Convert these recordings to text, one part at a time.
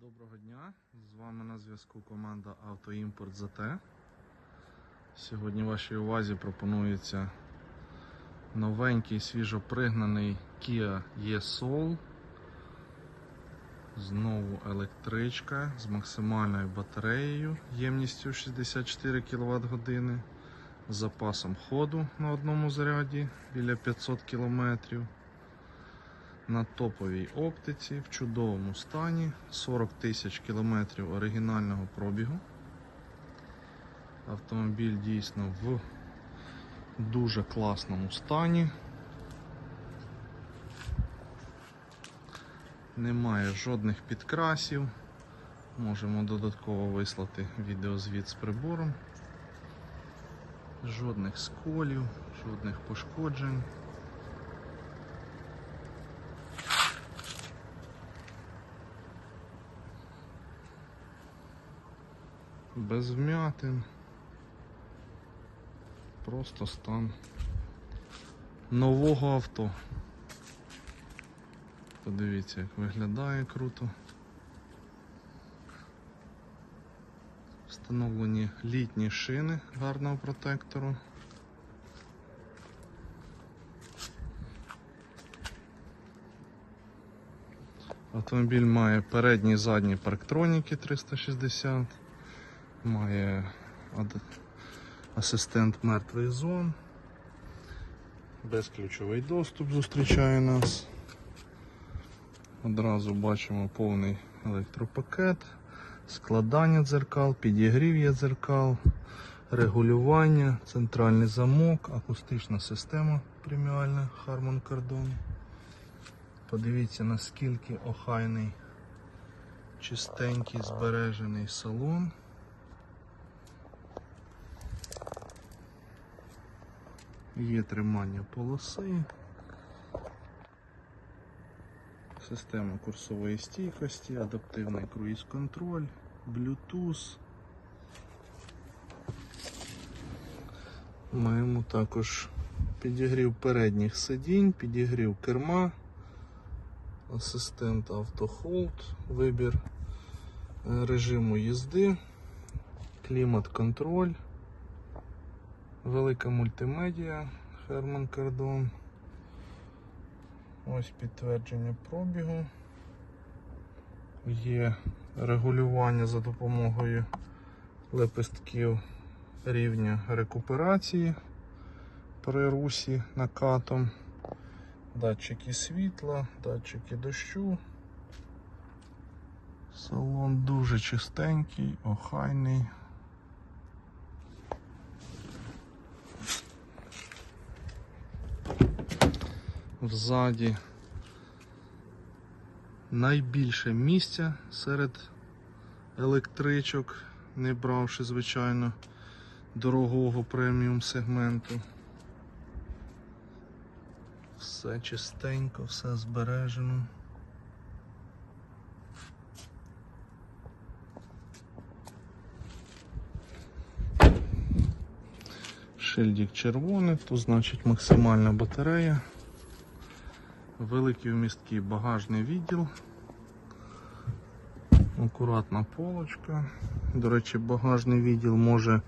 Доброго дня! З вами на зв'язку команда Автоімпорт ЗТ. Сьогодні вашій увазі пропонується новенький свіжопригнаний Kia e-Soul. Знову електричка з максимальною батареєю ємністю 64 кВт години, запасом ходу на одному заряді біля 500 км на топовій оптиці в чудовому стані, 40 тисяч кілометрів оригінального пробігу. Автомобіль дійсно в дуже класному стані. Немає жодних підкрасів. Можемо додатково вислати відеозвіт з прибором. Жодних сколів, жодних пошкоджень. Без вмятин. Просто стан нового авто. Подивіться, як виглядає круто. Встановлені літні шини гарного протектору. Автомобіль має передні і задні парктроніки 360 має асистент мертвих зон. Безключовий доступ зустрічає нас. Одразу бачимо повний електропакет, складання дзеркал, підігрів є дзеркал, регулювання, центральний замок, акустична система преміальна Harman Kardon. Подивіться наскільки охайний, чистенький, збережений салон. Є тримання полоси, система курсової стійкості, адаптивний круїз-контроль, Bluetooth. Маємо також підігрів передніх сидінь, підігрів керма, асистент автохолд, вибір е, режиму їзди, клімат-контроль. Велика мультимедіа Herman Kardon. Ось підтвердження пробігу. Є регулювання за допомогою лепестків рівня рекуперації при русі накатом, датчики світла, датчики дощу. Салон дуже чистенький, охайний. Взаді найбільше місця серед електричок, не бравши, звичайно, дорогого преміум сегменту. Все чистенько, все збережено. Шильдик червоний, тут значить максимальна батарея. Великий вмісткий багажний відділ. Акуратна полочка. До речі, багажний відділ може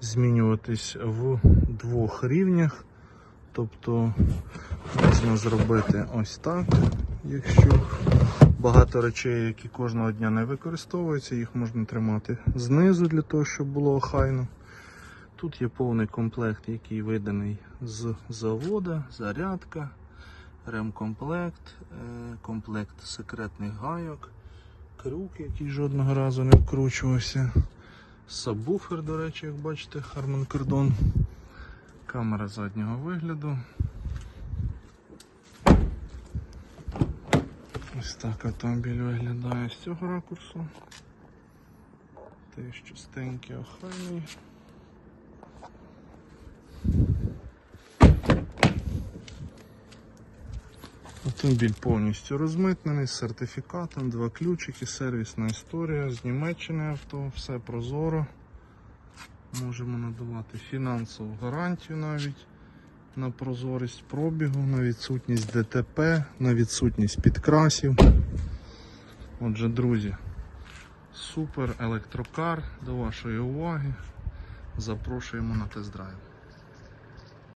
змінюватись в двох рівнях. Тобто можна зробити ось так, якщо багато речей, які кожного дня не використовуються, їх можна тримати знизу для того, щоб було охайно. Тут є повний комплект, який виданий з завода, зарядка ремкомплект, е, комплект секретних гайок, крюк, який жодного разу не вкручувався. Сабвуфер, до речі, як бачите, Harman Kardon. Камера заднього вигляду. Ось так автомобіль виглядає з цього ракурсу. Теж чистенький, охайний. Автомобіль повністю розмитнений з сертифікатом, два ключики, сервісна історія з Німеччини авто, все прозоро. Можемо надавати фінансову гарантію навіть на прозорість пробігу, на відсутність ДТП, на відсутність підкрасів. Отже, друзі, Супер електрокар до вашої уваги. Запрошуємо на тест-драйв.